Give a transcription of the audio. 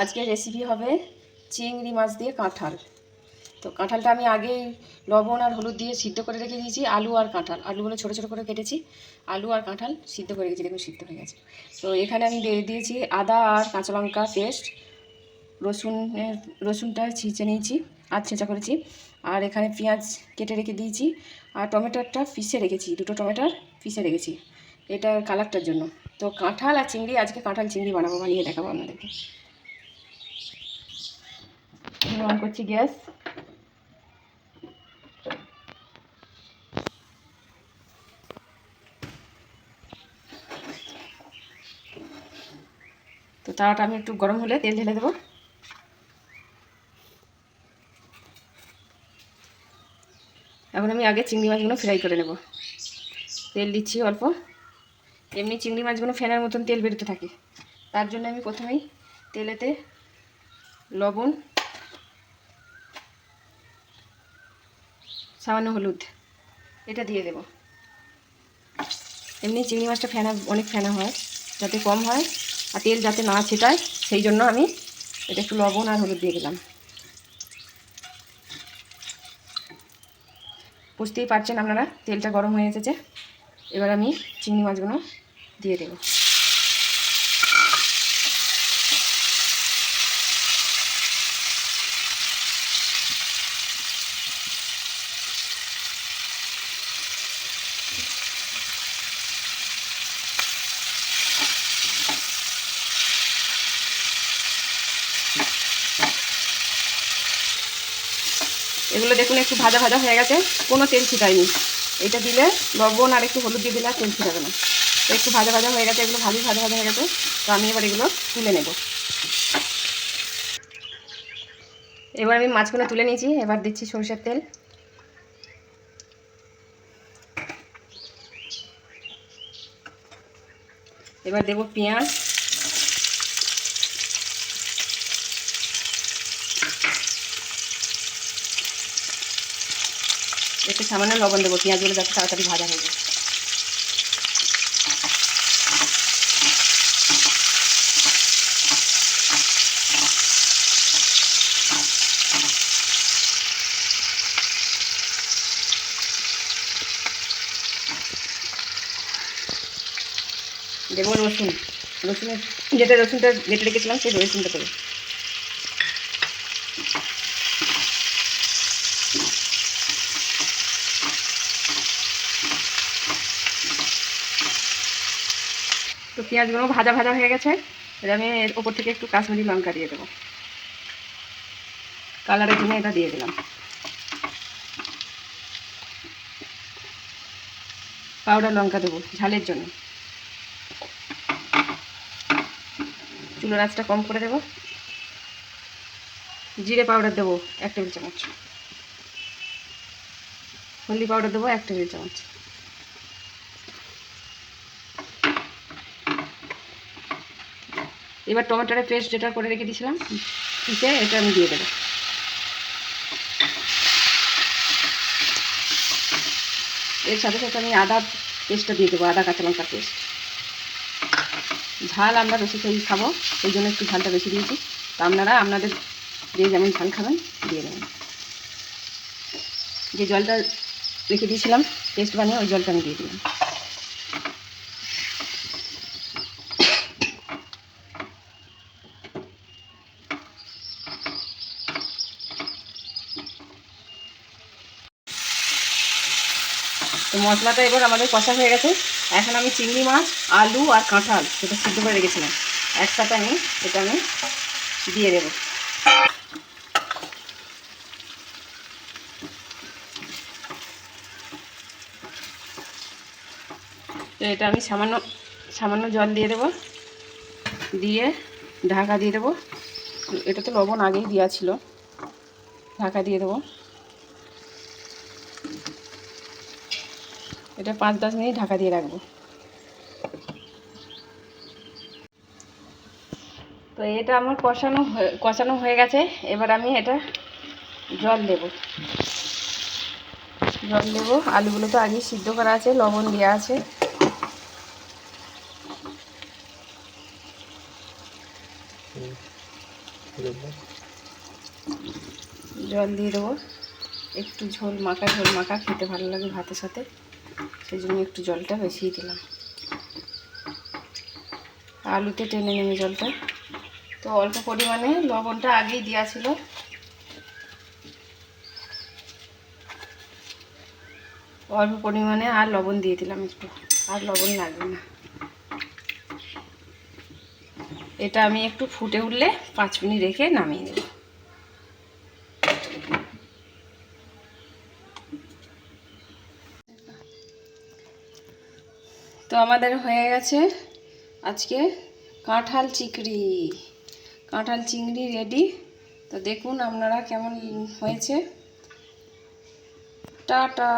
আজকে রেসিপি হবে চিংড়ি মাছ দিয়ে কাঁঠাল। তো কাঁঠালটা আমি আগেই লবণ আর হলুদ দিয়ে সিদ্ধ করে রেখে দিয়েছি, আলু আর কাঁঠাল। আলুগুলো ছোটো ছোটো করে কেটেছি। আলু আর কাঁঠাল সিদ্ধ করে রেখেছি, দেখুন সিদ্ধ হয়ে গেছে। তো এখানে আমি দিয়ে দিয়েছি আদা আর কাঁচা লঙ্কা পেস্ট রসুনের, রসুনটা ছিঁচে নিয়েছি আর ছেঁচা করেছি। আর এখানে পেঁয়াজ কেটে রেখে দিয়েছি। আর টমেটোটা পিষে রেখেছি, দুটো টমেটোর পিষে রেখেছি এটা কালারটার জন্য। তো কাঁঠাল আর চিংড়ি, আজকে কাঁঠাল চিংড়ি বানাবো, বানিয়ে দেখাবো আপনাদেরকে। অন করছি গ্যাস তো তাওয়াটা আমি একটু গরম হলে তেল ঢেলে দেবো। এখন আমি আগে চিংড়ি মাছগুলো ফ্রাই করে নেব। তেল দিচ্ছি অল্প। এমনি চিংড়ি মাছগুলো ফেনার মতন তেল বেরোতে থাকে। তার জন্য আমি প্রথমেই তেলেতে লবণ সামান্য হলুদ। এটা দিয়ে দেব। এমনি চিংড়ি মাছটা ফেনা, অনেক ফেনা হয়, যাতে কম হয়, আর তেল যাতে না ছেটায়, সেই জন্য আমি এটা একটু লবণ আর হলুদ দিয়ে দিলাম। বুঝতেই পারছেন আপনারা, তেলটা গরম হয়ে এসেছে। এবার আমি চিংড়ি মাছগুলো দিয়ে দেব। এগুলো দেখুন, একটু ভাজা ভাজা হয়ে গেছে। কোনো তেল ছিটায়নি। এটা দিলে লবণ আর একটু হলুদ দিয়ে দিলে তেল ছিটাবে না। একটু ভাজা ভাজা হয়ে গেছে, এগুলো ভালোই ভাজা ভাজা হয়ে গেছে। তো আমি এবার এগুলো তুলে নেব। এবার আমি মাছগুলো তুলে নিয়েছি, এবার দিচ্ছি সরষের তেল। এবার দেবো পেঁয়াজ। একটু সামান্য লবণ দেবো, পেঁয়াজগুলো যাতে তাড়াতাড়ি ভাজা হয়ে যায়। দেবো রসুন। রসুনের যেটা রসুনটা বেটে রেখেছিলাম, সেই রসুনটা দেবো। পেঁয়াজগুলো ভাজা ভাজা হয়ে গেছে। এবার আমি এর ওপর থেকে একটু কাশ্মীরি লঙ্কা দিয়ে দেবো। কালারের জন্য এটা দিয়ে দিলাম। পাউডার লঙ্কা দেবো, ঝালের জন্য। চুলোর আঁচটা কম করে দেবো। জিরে পাউডার দেবো এক টেবিল চামচ। হলদি পাউডার দেবো এক টেবিল চামচ। এবার টমেটোর পেস্ট যেটা করে রেখে দিয়েছিলাম পিসে এটা আমি দিয়ে দেবো। এর সাথে সাথে আমি আদা পেস্টটা দিয়ে দেবো, আদা, কাঁচা লঙ্কার পেস্ট। ঝাল আমরা বেশি খেয়ে খাব, সেই জন্য একটু ঝালটা বেশি দিয়েছি। তো আপনারা আপনাদের যে যেমন ঝাল খাবেন, দিয়ে দেবেন। যে জলটা রেখে দিয়েছিলাম, পেস্ট বানিয়ে ওই জলটা আমি দিয়ে দিলাম। তো মশলাটা এবার আমাদের কষা হয়ে গেছে। এখন আমি চিংড়ি মাছ, আলু আর কাঁঠাল সেটা সিদ্ধ করে রেখেছিলাম। একসাথে আমি এটা আমি দিয়ে দেবো। তো এটা আমি সামান্য সামান্য জল দিয়ে দেবো। দিয়ে ঢাকা দিয়ে দেবো। এটা তো লবণ আগেই দেওয়া ছিল। ঢাকা দিয়ে দেবো। এটা পাঁচ দশ মিনিট ঢাকা দিয়ে রাখব। তো এটা আমার কষানো কষানো হয়ে গেছে। এবার আমি এটা জল দেব। জল দেবো। আলুগুলো তো আগেই সিদ্ধ করা আছে, লবণ দেওয়া আছে। জল দিয়ে দেবো। একটু ঝোল মাখা ঝোল মাখা, খেতে ভালো লাগে ভাতের সাথে। সেই জন্য একটু জলটা বেশিই দিলাম। আলুতে টেনে নেবে জলটা। তো অল্প পরিমাণে লবণটা আগেই দেওয়া ছিল। অল্প পরিমাণে আর লবণ দিয়ে দিলাম একটু। আর লবণ লাগবে না। এটা আমি একটু ফুটে উঠলে পাঁচ মিনিট রেখে নামিয়ে নেব। তো আমাদের হয়ে গেছে আজকে কাঁঠাল চিংড়ি। কাঁঠাল চিংড়ি রেডি তো দেখুন আপনারা কেমন হয়েছে। টাটা।